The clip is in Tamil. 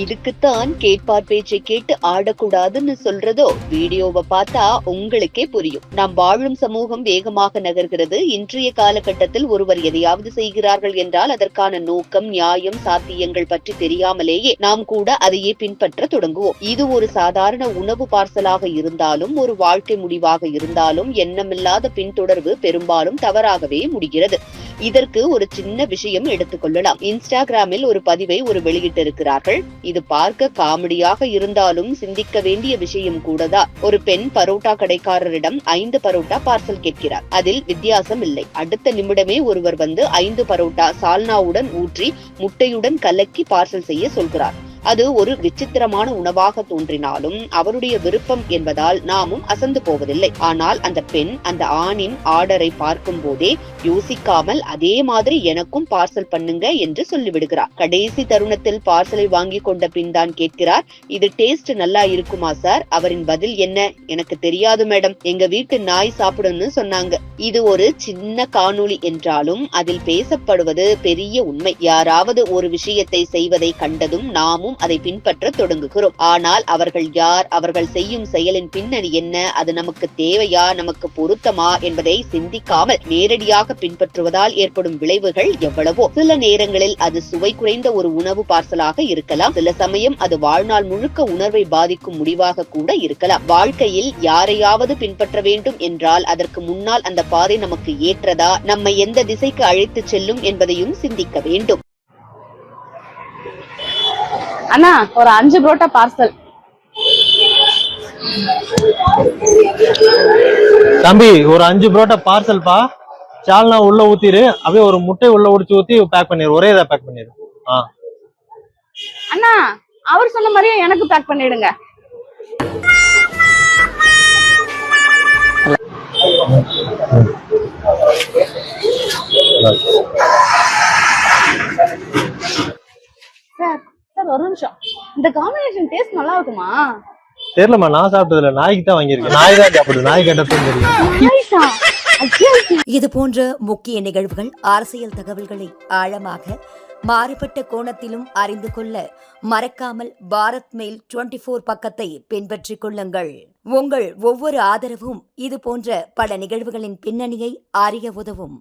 இதுக்குத்தான் கேட்பார் பேச்சை கேட்டு ஆடக்கூடாதுன்னு சொல்றதோ? வீடியோவை பார்த்தா உங்களுக்கே புரியும். நாம் வாழும் சமூகம் வேகமாக நகர்கிறது. இன்றைய காலகட்டத்தில் ஒருவர் எதையாவது செய்கிறார்கள் என்றால் அதற்கான நோக்கம் நியாயம் சாத்தியங்கள் பற்றி தெரியாமலேயே நாம் கூட அதையே பின்பற்ற தொடங்குவோம். இது ஒரு சாதாரண உணவு பார்சலாக இருந்தாலும் ஒரு வாழ்க்கை முடிவாக இருந்தாலும் எண்ணமில்லாத பின்தொடர்பு பெரும்பாலும் தவறாகவே முடிகிறது. இதற்கு ஒரு சின்ன விஷயம் எடுத்துக்கொள்ளலாம் இன்ஸ்டாகிராமில் ஒரு பதிவை ஒரு வெளியிட்டிருக்கிறார்கள். இது பார்க்க காமெடியாக இருந்தாலும் சிந்திக்க வேண்டிய விஷயம் கூடதா ஒரு பெண் பரோட்டா கடைக்காரரிடம் ஐந்து பரோட்டா பார்சல் கேட்கிறார். அதில் வித்தியாசம் இல்லை. அடுத்த நிமிடமே ஒருவர் வந்து ஐந்து பரோட்டா சால்னாவுடன் ஊற்றி முட்டையுடன் கலக்கி பார்சல் செய்ய சொல்கிறார். அது ஒரு விசித்திரமான உணவாக தோன்றினாலும் அவருடைய விருப்பம் என்பதால் நாமும் அசந்து போவதில்லை. ஆனால் அந்த பெண் அந்த ஆணின் ஆர்டரை பார்க்கும் போதே யோசிக்காமல் அதே மாதிரி எனக்கும் பார்சல் பண்ணுங்க என்று சொல்லிவிடுகிறார். கடைசி தருணத்தில் பார்சலை வாங்கி கொண்ட பின் தான் கேட்கிறார் இது டேஸ்ட் நல்லா இருக்குமா சார் அவரின் பதில் என்ன? எனக்கு தெரியாது மேடம் எங்க வீட்டு நாய் சாப்பிடும்னு சொன்னாங்க. இது ஒரு சின்ன காணொளி என்றாலும் அதில் பேசப்படுவது பெரிய உண்மை. யாராவது ஒரு விஷயத்தை செய்வதை கண்டதும் நாமும் அதை பின்பற்ற தொடங்குகிறோம். ஆனால் அவர்கள் யார்? அவர்கள் செய்யும் செயலின் பின்னணி என்ன? அது நமக்கு தேவையா? நமக்கு பொருத்தமா? என்பதை சிந்திக்காமல் நேரடியாக பின்பற்றுவதால் ஏற்படும் விளைவுகள் எவ்வளவோ. சில நேரங்களில் அது சுவை குறைந்த ஒரு உணவு பார்சலாக இருக்கலாம். சில சமயம் அது வாழ்நாள் முழுக்க உணர்வை பாதிக்கும் முடிவாக கூட இருக்கலாம். வாழ்க்கையில் யாரையாவது பின்பற்ற வேண்டும் என்றால் அதற்கு முன்னால் அந்த பாதை நமக்கு ஏற்றதா? நம்மை எந்த திசைக்கு அழைத்து செல்லும் என்பதையும் சிந்திக்க வேண்டும். அண்ணா ஒரு அஞ்சு புரோட்டா பார்சல் தம்பி ஒரு அஞ்சு புரோட்டா பார்சல்பா சால்னா உள்ள ஊத்திரு. அப்படியே ஒரு முட்டை உள்ள உடிச்சு ஊத்தி பேக் பண்ணிரு. ஒரே இதா பேக் பண்ணிரு. ஆ. அண்ணா அவர் சொன்ன மாதிரியே எனக்கு பேக் பண்ணிடுங்க. சார் சார் ஒரு நிமிஷம். இந்த காம்பினேஷன் டேஸ்ட் நல்லா இருக்குமா? தெரியலம்மா நான் சாப்பிட்டதுல நாய்க்கு தான் வாங்கியிருக்கேன். நாய் தான் சாப்பிடுது. நாய் கேட்டதும் தெரியும். இது போன்ற முக்கிய நிகழ்வுகள் அரசியல் தகவல்களை ஆழமாக மாறுபட்ட கோணத்திலும் அறிந்து கொள்ள மறக்காமல் பாரத் மெயில் 24 ஃபோர் பக்கத்தை பின்பற்றிக் கொள்ளுங்கள். உங்கள் ஒவ்வொரு ஆதரவும் இது போன்ற பல நிகழ்வுகளின் பின்னணியை அறிய உதவும்.